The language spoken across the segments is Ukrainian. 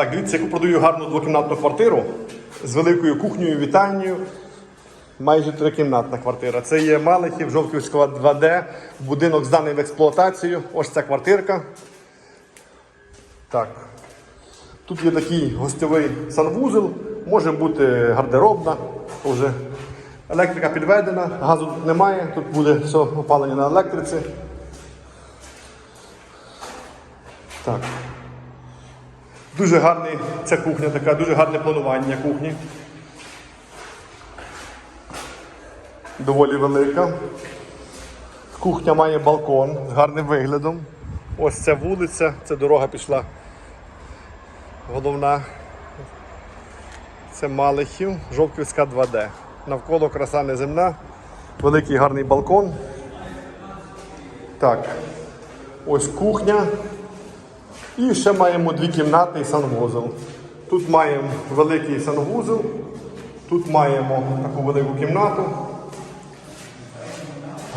Так, дивіться, яку продаю гарну двокімнатну квартиру з великою кухнею, вітальнею. Майже трикімнатна квартира. Це є Малихів, Жовківського 2D, будинок зданий в експлуатацію. Ось ця квартирка. Так. Тут є такий гостьовий санвузол, може бути гардеробна. Вже електрика підведена, газу тут немає, тут буде все опалення на електриці. Так. Дуже гарний ця кухня, така, дуже гарне планування кухні. Доволі велика. Кухня має балкон з гарним виглядом. Ось ця вулиця, це дорога пішла. Головна. Це Малихів, Жовківська 2D. Навколо краса неземна, великий гарний балкон. Так. Ось кухня. І ще маємо дві кімнати і санвузол. Тут маємо великий санвузол, тут маємо таку велику кімнату,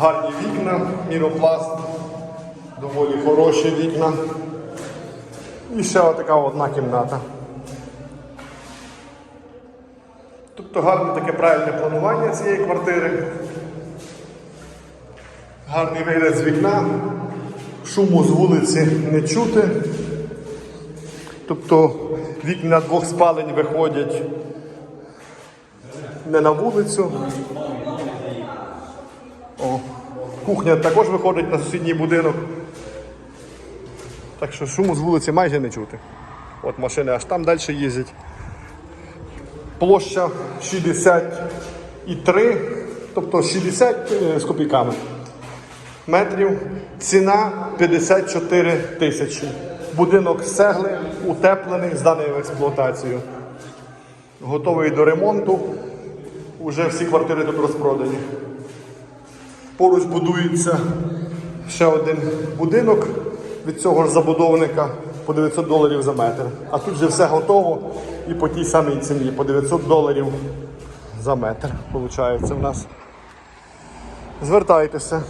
гарні вікна, міропласт, доволі хороші вікна. І ще така одна кімната. Тобто гарне таке правильне планування цієї квартири. Гарний вигляд з вікна, шуму з вулиці не чути. Тобто вікна двох спалень виходять не на вулицю. О, кухня також виходить на сусідній будинок. Так що шуму з вулиці майже не чути. От машини аж там далі їздять. Площа 63, тобто 60 е, з копійками метрів. Ціна 54 тисячі. Будинок з цегли, утеплений, зданий в експлуатацію. Готовий до ремонту. Уже всі квартири тут розпродані. Поруч будується ще один будинок від цього ж забудовника по 900 доларів за метр. А тут вже все готово і по тій самій ціні, по 900 доларів за метр. Виходить в нас. Звертайтеся.